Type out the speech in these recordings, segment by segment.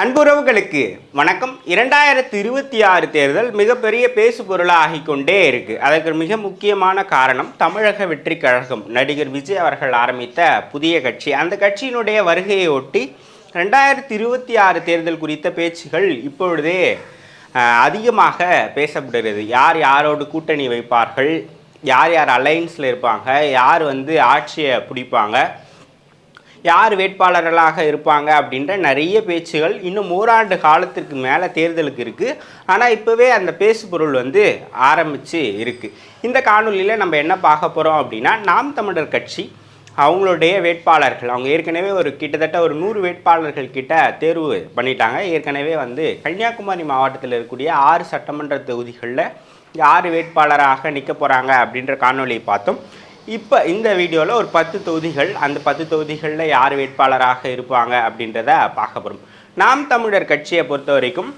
அன்புறவுகளுக்கு வணக்கம். இரண்டாயிரத்தி இருபத்தி ஆறு தேர்தல் மிகப்பெரிய பேசு பொருளாகி கொண்டே இருக்கு. அதற்கு மிக முக்கியமான காரணம் தமிழக வெற்றி கழகம். நடிகர் விஜய் அவர்கள் ஆரம்பித்த புதிய கட்சி. அந்த கட்சியினுடைய வருகையை ஒட்டி ரெண்டாயிரத்தி இருபத்தி ஆறு தேர்தல் குறித்த பேச்சுகள் இப்பொழுதே அதிகமாக பேசப்படுகிறது. யார் யாரோடு கூட்டணி வைப்பார்கள்? யார் யார் அலைன்ஸில் இருப்பாங்க? யார் வந்து ஆட்சியை பிடிப்பாங்க? யார் வேட்பாளர்களாக இருப்பாங்க அப்படின்ற நிறைய பேச்சுகள் இன்னும் ஓராண்டு காலத்திற்கு மேலே தேர்தலுக்கு இருக்குது ஆனால் இப்போவே அந்த பேசு பொருள் வந்து ஆரம்பித்து இருக்குது இந்த காணொலியில் நம்ம என்ன பார்க்க போகிறோம் அப்படின்னா நாம் தமிழர் கட்சி அவங்களுடைய வேட்பாளர்கள். அவங்க ஏற்கனவே ஒரு கிட்டத்தட்ட ஒரு நூறு வேட்பாளர்கள் கிட்ட தேர்வு பண்ணிட்டாங்க. ஏற்கனவே வந்து கன்னியாகுமரி மாவட்டத்தில் இருக்கக்கூடிய ஆறு சட்டமன்ற தொகுதிகளில் யார் வேட்பாளராக நிற்க போகிறாங்க அப்படின்ற காணொலியை பார்த்தோம். இப்போ இந்த வீடியோவில் ஒரு பத்து தொகுதிகள் அந்த பத்து தொகுதிகளில் யார் வேட்பாளராக இருப்பாங்க அப்படின்றத பார்க்க போகிறோம் நாம் தமிழர் கட்சியை பொறுத்த வரைக்கும்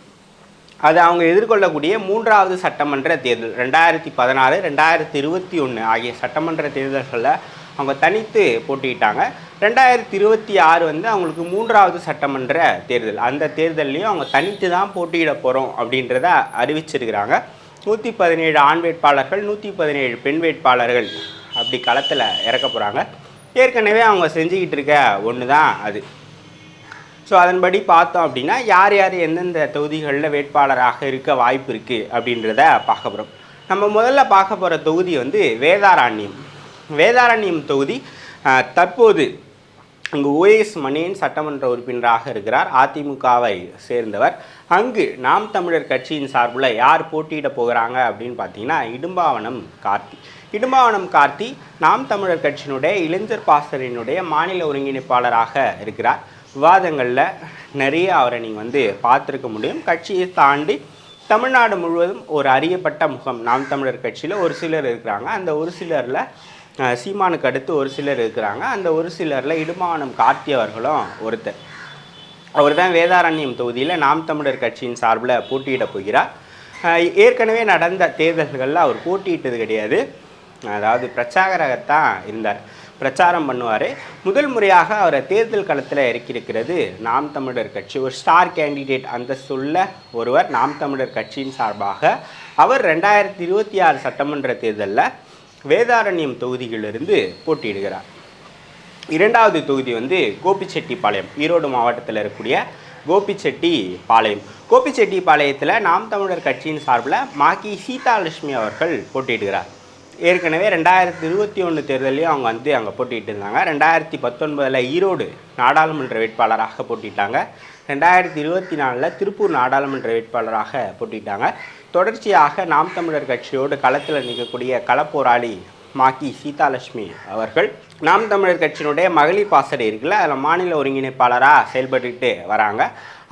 அது அவங்க எதிர்கொள்ளக்கூடிய மூன்றாவது சட்டமன்ற தேர்தல் ரெண்டாயிரத்தி பதினாறு ரெண்டாயிரத்தி இருபத்தி ஒன்று ஆகிய சட்டமன்ற தேர்தல்களில் அவங்க தனித்து போட்டியிட்டாங்க. ரெண்டாயிரத்தி இருபத்தி ஆறு வந்து அவங்களுக்கு மூன்றாவது சட்டமன்ற தேர்தல். அந்த தேர்தல்லையும் அவங்க தனித்து தான் போட்டியிட போகிறோம் அப்படின்றத அறிவிச்சிருக்கிறாங்க. நூற்றி பதினேழு ஆண் வேட்பாளர்கள் நூற்றி பதினேழு பெண் வேட்பாளர்கள். அப்படி களத்தில் இறக்க போகிறாங்க ஏற்கனவே அவங்க செஞ்சுக்கிட்டு இருக்க ஒன்று தான் அது. ஸோ அதன்படி பார்த்தோம் அப்படின்னா யார் யார் எந்தெந்த தொகுதிகளில் வேட்பாளராக இருக்க வாய்ப்பு இருக்குது அப்படின்றத பார்க்க போகிறோம் நம்ம முதல்ல பார்க்க போகிற தொகுதி வந்து வேதாரண்யம். வேதாரண்யம் தொகுதி தற்போது அங்கு ஓஎஸ் மணியன் சட்டமன்ற உறுப்பினராக இருக்கிறார். அதிமுகவை சேர்ந்தவர். அங்கு நாம் தமிழர் கட்சியின் சார்பில் யார் போட்டியிட போகிறாங்க அப்படின்னு பார்த்தீங்கன்னா இடும்பாவனம் கார்த்தி. இடும்பாவனம் கார்த்தி நாம் தமிழர் கட்சியினுடைய இளைஞர் பாசறையினுடைய மாநில ஒருங்கிணைப்பாளராக இருக்கிறார். விவாதங்களில் நிறைய அவரை நீங்கள் வந்து பார்த்துருக்க முடியும். கட்சியை தாண்டி தமிழ்நாடு முழுவதும் ஒரு அறியப்பட்ட முகம் நாம் தமிழர் கட்சியில் ஒரு சிலர் இருக்கிறாங்க. அந்த ஒரு சிலரில் சீமானுக்கு அடுத்து ஒரு சிலர் இருக்கிறாங்க. அந்த ஒரு சிலரில் இடுமானம் கார்த்தி அவர்களும் ஒருத்தர். அவர் தான் வேதாரண்யம் தொகுதியில் நாம் தமிழர் கட்சியின் சார்பில் போட்டியிட போகிறார். ஏற்கனவே நடந்த தேர்தல்களில் அவர் போட்டியிட்டது கிடையாது. அதாவது பிரச்சாரகத்தான் இருந்தார் பிரச்சாரம் பண்ணுவார். முதல் முறையாக அவரை தேர்தல் களத்தில் இறக்கியிருக்கிறது நாம் தமிழர் கட்சி. ஒரு ஸ்டார் கேண்டிடேட் அந்த சொல்ல ஒருவர் நாம் தமிழர் கட்சியின் சார்பாக. அவர் ரெண்டாயிரத்தி இருபத்தி ஆறு சட்டமன்ற தேர்தலில் வேதாரண்யம் தொகுதியிலிருந்து போட்டியிடுகிறார். இரண்டாவது தொகுதி வந்து கோபிச்செட்டிப்பாளையம் ஈரோடு மாவட்டத்தில் இருக்கக்கூடிய கோபிச்செட்டிப்பாளையம். கோபிச்செட்டிப்பாளையத்தில் நாம் தமிழர் கட்சியின் சார்பில் மாக்கி சீதாலட்சுமி அவர்கள் போட்டியிடுகிறார். ஏற்கனவே ரெண்டாயிரத்தி இருபத்தி ஒன்று தேர்தலையும் அவங்க வந்து அங்கே போட்டிட்டு இருந்தாங்க. ரெண்டாயிரத்தி பத்தொன்பதில் ஈரோடு நாடாளுமன்ற வேட்பாளராக போட்டிட்டாங்க. ரெண்டாயிரத்தி இருபத்தி நாலில் திருப்பூர் நாடாளுமன்ற வேட்பாளராக போட்டிட்டாங்க. தொடர்ச்சியாக நாம் தமிழர் கட்சியோடு களத்தில் நிற்கக்கூடிய களப்போராளி மாக்கி சீதாலட்சுமி அவர்கள் நாம் தமிழர் கட்சியினுடைய மகளிர் பாசறை இருக்குல்ல அதில் மாநில ஒருங்கிணைப்பாளராக செயல்பட்டுக்கிட்டு வராங்க.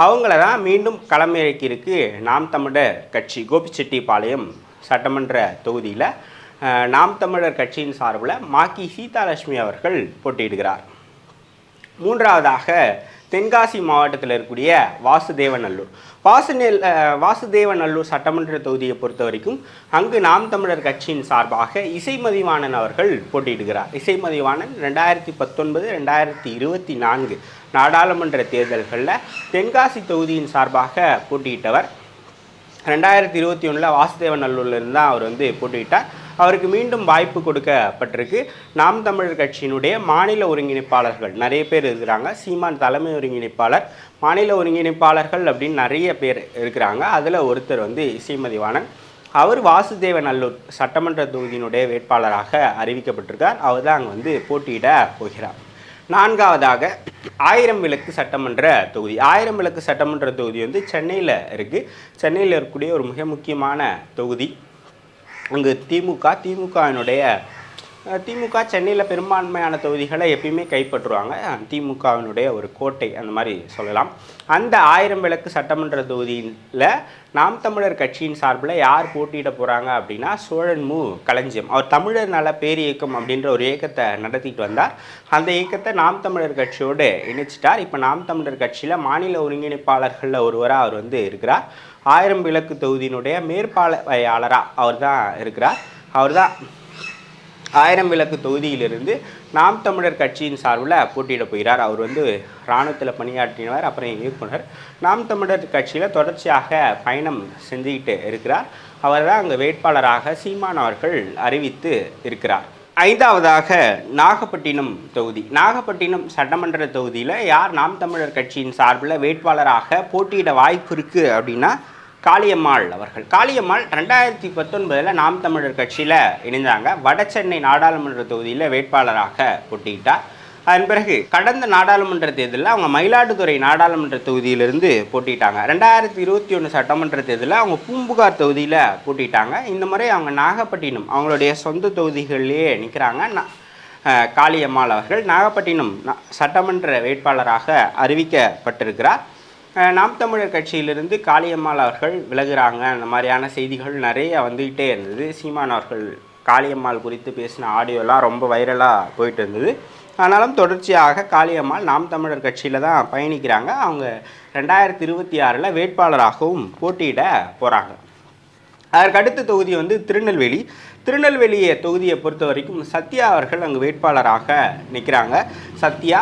அவங்கள தான் மீண்டும் களமிறக்கியிருக்கு நாம் தமிழர் கட்சி கோபிச்செட்டிப்பாளையம் சட்டமன்ற தொகுதியில். நாம் தமிழர் கட்சியின் சார்பில் மாக்கி சீதாலட்சுமி அவர்கள் போட்டியிடுகிறார். மூன்றாவதாக தென்காசி மாவட்டத்தில் இருக்கக்கூடிய வாசுதேவநல்லூர். வாசுநெல் வாசுதேவநல்லூர் சட்டமன்ற தொகுதியை பொறுத்த வரைக்கும் அங்கு நாம் தமிழர் கட்சியின் சார்பாக இசைமதிவாணன் அவர்கள் போட்டியிடுகிறார். இசைமதிவாணன் ரெண்டாயிரத்தி பத்தொன்பது ரெண்டாயிரத்தி இருபத்தி நான்கு நாடாளுமன்ற தேர்தல்களில் தென்காசி தொகுதியின் சார்பாக போட்டியிட்டவர். ரெண்டாயிரத்தி இருபத்தி ஒன்றில் வாசுதேவநல்லூர்லேருந்து தான் அவர் வந்து போட்டியிட்டார். அவருக்கு மீண்டும் வாய்ப்பு கொடுக்கப்பட்டிருக்கு. நாம் தமிழர் கட்சியினுடைய மாநில ஒருங்கிணைப்பாளர்கள் நிறைய பேர் இருக்கிறாங்க. சீமான் தலைமை ஒருங்கிணைப்பாளர் மாநில ஒருங்கிணைப்பாளர்கள் அப்படின்னு நிறைய பேர் இருக்கிறாங்க. அதில் ஒருத்தர் வந்து இசைமதிவாணன் அவர் வாசுதேவ நல்லூர் சட்டமன்ற தொகுதியினுடைய வேட்பாளராக அறிவிக்கப்பட்டிருக்கார். அவர் தான் அங்கே வந்து போட்டியிட போகிறார். நான்காவதாக ஆயிரம் விளக்கு சட்டமன்ற தொகுதி. ஆயிரம் விளக்கு சட்டமன்ற தொகுதி வந்து சென்னையில் இருக்குது சென்னையில் இருக்கக்கூடிய ஒரு மிக முக்கியமான தொகுதி. அங்கு திமுக திமுகவினுடைய திமுக சென்னையில் பெரும்பான்மையான தொகுதிகளை எப்பயுமே கைப்பற்றுவாங்க. திமுகவினுடைய ஒரு கோட்டை அந்த மாதிரி சொல்லலாம். அந்த ஆயிரம் விளக்கு சட்டமன்ற தொகுதியில் நாம் தமிழர் கட்சியின் சார்பில் யார் போட்டியிட போகிறாங்க அப்படின்னா சோழன் மு. களஞ்சியம். அவர் தமிழர் நல பேரியக்கம் அப்படின்ற ஒரு இயக்கத்தை நடத்திட்டு வந்தார். அந்த இயக்கத்தை நாம் தமிழர் கட்சியோடு இணைச்சிட்டார். இப்போ நாம் தமிழர் கட்சியில் மாநில ஒருங்கிணைப்பாளர்களில் ஒருவராக அவர் வந்து இருக்கிறார். ஆயிரம் விளக்கு தொகுதியினுடைய மேற்பார்வையாளராக அவர் தான் இருக்கிறார். அவர் தான் ஆயிரம் விளக்கு தொகுதியிலிருந்து நாம் தமிழர் கட்சியின் சார்பில் போட்டியிட போகிறார். அவர் வந்து இராணுவத்தில் பணியாற்றினவர் அப்புறம் இயக்குனர். நாம் தமிழர் கட்சியில் தொடர்ச்சியாக பயணம் செஞ்சுக்கிட்டு இருக்கிறார். அவர் தான் அங்கே வேட்பாளராக சீமான் அவர்கள் அறிவித்து இருக்கிறார். ஐந்தாவதாக நாகப்பட்டினம் தொகுதி. நாகப்பட்டினம் சட்டமன்ற தொகுதியில் யார் நாம் தமிழர் கட்சியின் சார்பில் வேட்பாளராக போட்டியிட வாய்ப்பு இருக்குது அப்படின்னா காளியம்மாள் அவர்கள். காளியம்மாள் ரெண்டாயிரத்தி பத்தொன்பதில் நாம் தமிழர் கட்சியில் இணைந்தாங்க. வடசென்னை நாடாளுமன்ற தொகுதியில் வேட்பாளராக போட்டிக்கிட்டார் அதன் பிறகு கடந்த நாடாளுமன்ற தேர்தலில் அவங்க மயிலாடுதுறை நாடாளுமன்ற தொகுதியிலிருந்து போட்டிட்டாங்க ரெண்டாயிரத்தி இருபத்தி ஒன்று சட்டமன்ற தேர்தலில் அவங்க பூம்புகார் தொகுதியில் போட்டிட்டாங்க இந்த முறை அவங்க நாகப்பட்டினம் அவங்களுடைய சொந்த தொகுதிகளிலேயே நிற்கிறாங்க காளியம்மாள் அவர்கள் நாகப்பட்டினம் சட்டமன்ற வேட்பாளராக அறிவிக்கப்பட்டிருக்கிறார். நாம் தமிழர் கட்சியிலிருந்து காளியம்மாள் அவர்கள் விலகுறாங்க. அந்த மாதிரியான செய்திகள் நிறைய வந்துக்கிட்டே இருந்தது. சீமான் அவர்கள் காளியம்மாள் குறித்து பேசின ஆடியோலாம் ரொம்ப வைரலாக போயிட்டு இருந்தது. ஆனாலும் தொடர்ச்சியாக காளியம்மாள் நாம் தமிழர் கட்சியில் தான் பயணிக்கிறாங்க. அவங்க ரெண்டாயிரத்தி இருபத்தி ஆறில் வேட்பாளராகவும் போட்டியிட போகிறாங்க அதற்கடுத்த தொகுதி வந்து திருநெல்வேலி. திருநெல்வேலியை தொகுதியை பொறுத்த வரைக்கும் சத்யா அவர்கள் அங்கு வேட்பாளராக நிற்கிறாங்க சத்யா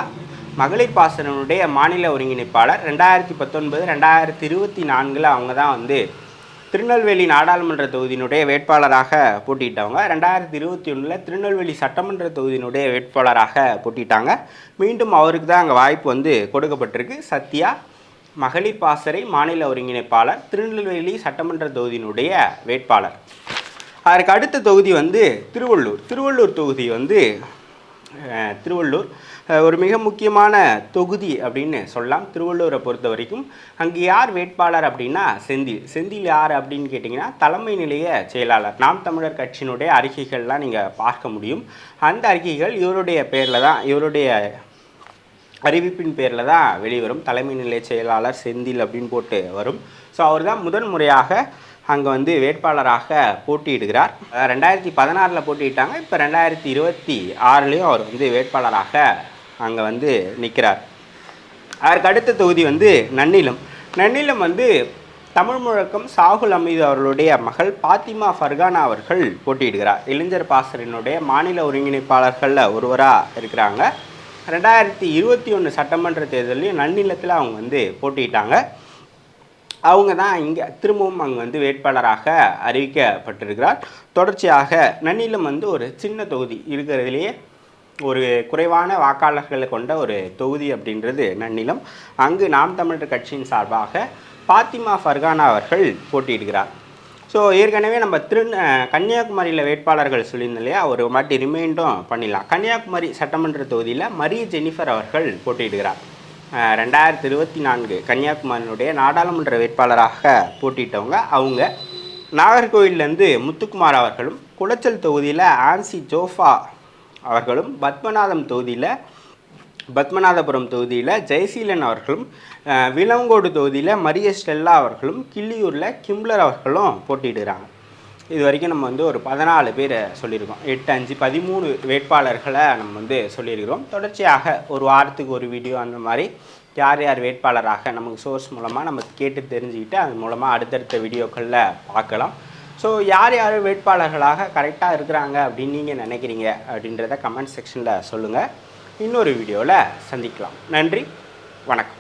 மகளிர் பாசனனுடைய மாநில ஒருங்கிணைப்பாளர் ரெண்டாயிரத்தி பத்தொன்பது ரெண்டாயிரத்தி இருபத்தி நான்கில் அவங்க தான் வந்து திருநெல்வேலி நாடாளுமன்ற தொகுதியினுடைய வேட்பாளராக போட்டிட்டவங்க ரெண்டாயிரத்தி இருபத்தி ஒன்றில் திருநெல்வேலி சட்டமன்ற தொகுதியினுடைய வேட்பாளராக போட்டிட்டாங்க மீண்டும் அவருக்கு தான் அங்கே வாய்ப்பு வந்து கொடுக்கப்பட்டிருக்கு. சத்யா மகளிர் பாசறை மாநில ஒருங்கிணைப்பாளர் திருநெல்வேலி சட்டமன்ற தொகுதியினுடைய வேட்பாளர். அதற்கு அடுத்த தொகுதி வந்து திருவள்ளூர். திருவள்ளூர் தொகுதி வந்து திருவள்ளூர். ஒரு மிக முக்கியமான தொகுதி அப்படின்னு சொல்லலாம். திருவள்ளூரை பொறுத்த வரைக்கும் அங்கே யார் வேட்பாளர் அப்படின்னா செந்தில். செந்தில் யார் அப்படின்னு கேட்டிங்கன்னா தலைமை நிலைய செயலாளர். நாம் தமிழர் கட்சியினுடைய அறிக்கைகள்லாம் நீங்கள் பார்க்க முடியும். அந்த அறிக்கைகள் இவருடைய பேரில் தான் இவருடைய அறிவிப்பின் பேரில் தான் வெளிவரும். தலைமை நிலைய செயலாளர் செந்தில் அப்படின்னு போட்டு வரும். ஸோ அவர் தான் முதன் முறையாக அங்கே வந்து வேட்பாளராக போட்டியிடுகிறார். ரெண்டாயிரத்தி பதினாறில் போட்டியிட்டாங்க. இப்போ ரெண்டாயிரத்தி இருபத்தி ஆறுலேயும் அவர் வந்து வேட்பாளராக அங்கே வந்து நிற்கிறார் அதற்கு அடுத்த தொகுதி வந்து நன்னிலம். நன்னிலம் வந்து தமிழ் முழக்கம் சாகுல் அமீது அவர்களுடைய மகள் பாத்திமா ஃபர்கானா அவர்கள் போட்டியிடுகிறார். இளைஞர் பாசரினுடைய மாநில ஒருங்கிணைப்பாளர்களில் ஒருவராக இருக்கிறாங்க. ரெண்டாயிரத்தி இருபத்தி ஒன்று சட்டமன்ற தேர்தலையும் நன்னிலத்தில் அவங்க வந்து போட்டியிட்டாங்க. அவங்க தான் இங்கே திரும்பவும் அங்கே வந்து வேட்பாளராக அறிவிக்கப்பட்டிருக்கிறார். தொடர்ச்சியாக நன்னிலம் வந்து ஒரு சின்ன தொகுதி இருக்கிறதுலேயே ஒரு குறைவான வாக்காளர்களை கொண்ட ஒரு தொகுதி அப்படின்றது நன்னிலம். அங்கு நாம் தமிழர் கட்சியின் சார்பாக பாத்திமா ஃபர்கானா அவர்கள் போட்டியிடுகிறார். ஸோ ஏற்கனவே நம்ம திரு கன்னியாகுமரியில் வேட்பாளர்கள் சொல்லியிருந்தோம் இல்லையா? ஒரு மாட்டி ரிமைண்டும் பண்ணிடலாம். கன்னியாகுமரி சட்டமன்ற தொகுதியில் மரிய ஜெனிஃபர் அவர்கள் போட்டியிடுகிறார். ரெண்டாயிரத்தி இருபத்தி நான்கு கன்னியாகுமரியினுடைய நாடாளுமன்ற வேட்பாளராக போட்டியிட்டவங்க அவங்க. நாகர்கோவிலேருந்து முத்துக்குமார் அவர்களும் குளச்சல் தொகுதியில் ஆன்சி ஜோஃபா அவர்களும் பத்மநாதம் தொகுதியில் பத்மநாதபுரம் தொகுதியில் ஜெயசீலன் அவர்களும் விலங்கோடு தொகுதியில் மரிய ஸ்டெல்லா அவர்களும் கிள்ளியூரில் கிம்லர் அவர்களும் போட்டியிடுறாங்க. இது வரைக்கும் நம்ம வந்து ஒரு பதினாலு பேரை சொல்லியிருக்கோம். எட்டு அஞ்சு பதிமூணு வேட்பாளர்களை நம்ம வந்து சொல்லியிருக்கிறோம். தொடர்ச்சியாக ஒரு வாரத்துக்கு ஒரு வீடியோ அந்த மாதிரி யார் யார் வேட்பாளராக நமக்கு சோர்ஸ் மூலமாக நம்ம கேட்டு தெரிஞ்சுக்கிட்டு அது மூலமாக அடுத்தடுத்த வீடியோக்களில் பார்க்கலாம். ஸோ யார் யார் வேட்பாளர்களாக கரெக்டாக இருக்கிறாங்க அப்படின்னு நீங்கள் நினைக்கிறீங்க அப்படின்றத கமெண்ட் செக்ஷனில் சொல்லுங்கள் இன்னொரு வீடியோவில் சந்திக்கலாம். நன்றி. வணக்கம்.